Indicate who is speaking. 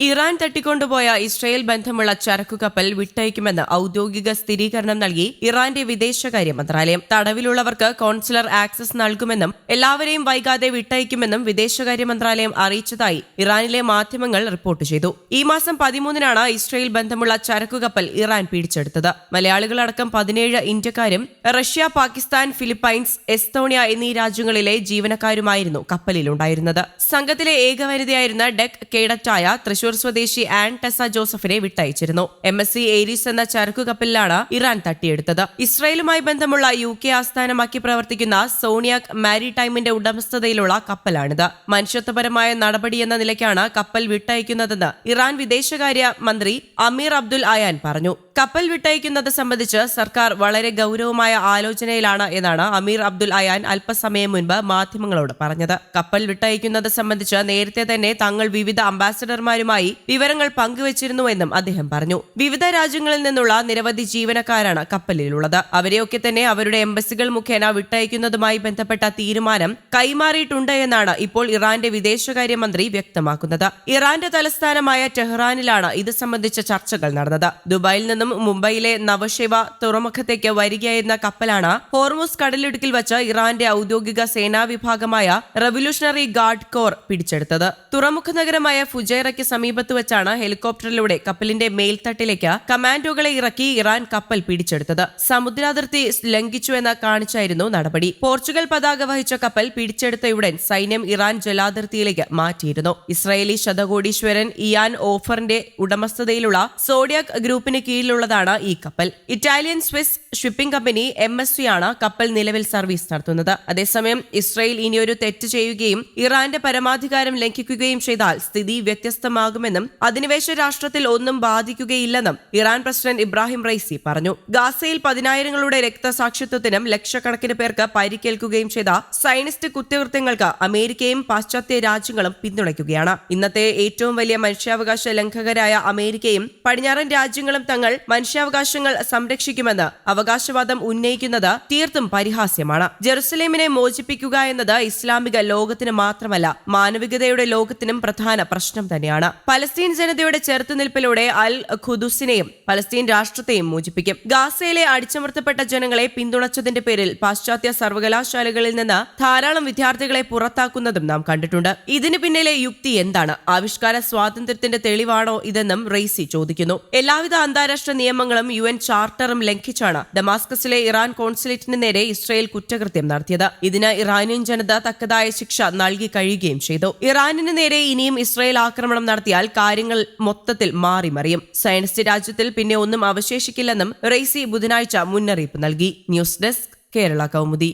Speaker 1: Iran തട്ടിക്കൊണ്ടുപോയ Israel ബന്ധമുള്ള ചരക്കുകപ്പൽ വിട്ടയക്കുമെന്ന് ഔദ്യോഗിക സ്ഥിരീകരണം നൽകി ഇറാന്റെ വിദേശകാര്യ മന്ത്രാലയം. തടവിലുള്ളവർക്ക് കോൺസുലർ ആക്സസ് നൽകുമെന്നും എല്ലാവരെയും വൈകാതെ വിട്ടയക്കുമെന്നും വിദേശകാര്യ മന്ത്രാലയം അറിയിച്ചതായി ഇറാനിലെ മാധ്യമങ്ങൾ റിപ്പോർട്ട് ചെയ്തു. ഈ മാസം പതിമൂന്നിനാണ് ഇസ്രയേൽ ബന്ധമുള്ള ചരക്കുകപ്പൽ ഇറാൻ പിടിച്ചെടുത്തത്. മലയാളികളടക്കം പതിനേഴ് ഇന്ത്യക്കാരും റഷ്യ പാകിസ്ഥാൻ ഫിലിപ്പൈൻസ് എസ്തോണിയ എന്നീ രാജ്യങ്ങളിലെ ജീവനക്കാരുമായിരുന്നു കപ്പലിലുണ്ടായിരുന്നത്. സംഘത്തിലെ ഏകവനിതയായിരുന്ന ഡെക് കേഡറ്റായ തൃശൂർ സ്വദേശി ആൻ ടെസ ജോസഫിനെ വിട്ടയച്ചിരുന്നു. എം എസ് സി ഏരീസ് എന്ന ചരക്കു കപ്പലിലാണ് ഇറാൻ തട്ടിയെടുത്തത്. ഇസ്രായേലുമായി ബന്ധമുള്ള യു കെ ആസ്ഥാനമാക്കി പ്രവർത്തിക്കുന്ന സോണിയാക് മാരിടൈമിന്റെ ഉടമസ്ഥതയിലുള്ള കപ്പലാണിത്. മനുഷ്യത്വപരമായ നടപടിയെന്ന നിലയ്ക്കാണ് കപ്പൽ വിട്ടയക്കുന്നതെന്ന് ഇറാൻ വിദേശകാര്യ മന്ത്രി അമീർ അബ്ദുൽ അയാൻ പറഞ്ഞു. കപ്പൽ വിട്ടയക്കുന്നത് സംബന്ധിച്ച് സർക്കാർ വളരെ ഗൗരവമായ ആലോചനയിലാണ് എന്നാണ് അമീർ അബ്ദുൽ അയാൻ അല്പസമയം മുൻപ് മാധ്യമങ്ങളോട് പറഞ്ഞത്. കപ്പൽ വിട്ടയക്കുന്നത് സംബന്ധിച്ച് നേരത്തെ തന്നെ തങ്ങൾ വിവിധ അംബാസഡർമാരുമായി വിവരങ്ങൾ പങ്കുവച്ചിരുന്നുവെന്നും അദ്ദേഹം പറഞ്ഞു. വിവിധ രാജ്യങ്ങളിൽ നിന്നുള്ള നിരവധി ജീവനക്കാരാണ് കപ്പലിലുള്ളത്. അവരെയൊക്കെ തന്നെ അവരുടെ എംബസികൾ മുഖേന വിട്ടയക്കുന്നതുമായി ബന്ധപ്പെട്ട തീരുമാനം കൈമാറിയിട്ടുണ്ട് എന്നാണ് ഇപ്പോൾ ഇറാന്റെ വിദേശകാര്യമന്ത്രി വ്യക്തമാക്കുന്നത്. ഇറാന്റെ തലസ്ഥാനമായ ടെഹ്റാനിലാണ് ഇത് സംബന്ധിച്ച ചർച്ചകൾ നടന്നത്. ദുബായിൽ നിന്നും മുംബൈയിലെ നവശിവ തുറമുഖത്തേക്ക് വരികയായിരുന്ന കപ്പലാണ് ഹോർമോസ് കടലിടുക്കിൽ വച്ച് ഇറാന്റെ ഔദ്യോഗിക സേനാ വിഭാഗമായ റവല്യൂഷണറി ഗാർഡ് കോർ പിടിച്ചെടുത്തത്. തുറമുഖ നഗരമായ ഫുജൈറയ്ക്ക് സമീപത്ത് വെച്ചാണ് ഹെലികോപ്റ്ററിലൂടെ കപ്പലിന്റെ മേൽത്തട്ടിലേക്ക് കമാൻഡോകളെ ഇറക്കി ഇറാൻ കപ്പൽ പിടിച്ചെടുത്തത്. സമുദ്രാതിർത്തി ലംഘിച്ചുവെന്ന് കാണിച്ചായിരുന്നു നടപടി. പോർച്ചുഗൽ പതാക വഹിച്ച കപ്പൽ പിടിച്ചെടുത്തയുടൻ സൈന്യം ഇറാൻ ജലാതിർത്തിയിലേക്ക് മാറ്റിയിരുന്നു. ഇസ്രായേലി ശതകോടീശ്വരൻ ഇയാൻ ഓഫറിന്റെ ഉടമസ്ഥതയിലുള്ള സോഡിയാക് ഗ്രൂപ്പിന് കീഴിലുള്ളതാണ് ഈ കപ്പൽ. Italian Swiss shipping company M S C ആണ് കപ്പൽ നിലവിൽ സർവീസ് നടത്തുന്നത്. അതേസമയം ഇസ്രായേൽ ഇനിയൊരു തെറ്റ് ചെയ്യുകയും ഇറാന്റെ പരമാധികാരം ലംഘിക്കുകയും ചെയ്താൽ സ്ഥിതി വ്യത്യസ്തമാകുമെന്നും അധിനിവേശ രാഷ്ട്രത്തിൽ ഒന്നും ബാധിക്കുകയില്ലെന്നും ഇറാൻ പ്രസിഡന്റ് ഇബ്രാഹിം റൈസി പറഞ്ഞു. ഗാസയിൽ പതിനായിരങ്ങളുടെ രക്തസാക്ഷിത്വത്തിനും ലക്ഷക്കണക്കിന് പേർക്ക് പരിക്കേൽക്കുകയും ചെയ്ത സൈനിസ്റ്റ് കുറ്റകൃത്യങ്ങൾക്ക് അമേരിക്കയും പാശ്ചാത്യ രാജ്യങ്ങളും പിന്തുണയ്ക്കുകയാണ്. ഇന്നത്തെ ഏറ്റവും വലിയ മനുഷ്യാവകാശ ലംഘകരായ അമേരിക്കയും പടിഞ്ഞാറൻ രാജ്യങ്ങളും തങ്ങൾ മനുഷ്യാവകാശങ്ങൾ സംരക്ഷിക്കുമെന്ന് അവകാശവാദം ഉന്നയിക്കുന്നത് തീർത്തും പരിഹാസ്യമാണ്. ജെറുസലേമിനെ മോചിപ്പിക്കുക എന്നത് ഇസ്ലാമിക ലോകത്തിന് മാത്രമല്ല മാനവികതയുടെ ലോകത്തിനും പ്രധാന പ്രശ്നം തന്നെയാണ്. പലസ്തീൻ ജനതയുടെ ചെറുത്തുനിൽപ്പിലൂടെ അൽ ഖുദുസിനെയും പലസ്തീൻ രാഷ്ട്രത്തെയും മോചിപ്പിക്കും. ഗാസയിലെ അടിച്ചമർത്തപ്പെട്ട ജനങ്ങളെ പിന്തുണച്ചതിന്റെ പേരിൽ പാശ്ചാത്യ സർവകലാശാലകളിൽ നിന്ന് ധാരാളം വിദ്യാർത്ഥികളെ പുറത്താക്കുന്നതും നാം കണ്ടിട്ടുണ്ട്. ഇതിന് പിന്നിലെ യുക്തി എന്താണ്? ആവിഷ്കാര സ്വാതന്ത്ര്യത്തിന്റെ തെളിവാണോ ഇതെന്നും റെയ്സി ചോദിക്കുന്നു. എല്ലാവിധ അന്താരാഷ്ട്ര നിയമങ്ങളും യു ചാർട്ടറും ലംഘിച്ചാണ് ഡമാസ്കസിലെ ഇറാൻ കോൺസുലേറ്റിന് നേരെ ഇസ്രയേൽ കുറ്റകൃത്യം നടത്തിയത്. ഇതിന് ഇറാനിയൻ ജനത തക്കതായ ശിക്ഷ നൽകി കഴിയുകയും ചെയ്തു. ഇറാനിന് നേരെ ഇനിയും ഇസ്രയേൽ ആക്രമണം നടത്തിയാൽ കാര്യങ്ങൾ മൊത്തത്തിൽ മാറിമറിയും സയൻസ് രാജ്യത്തിൽ പിന്നെ ഒന്നും അവശേഷിക്കില്ലെന്നും റെയ്സി ബുധനാഴ്ച മുന്നറിയിപ്പ് നൽകി. News desk Kerala Kaumudi.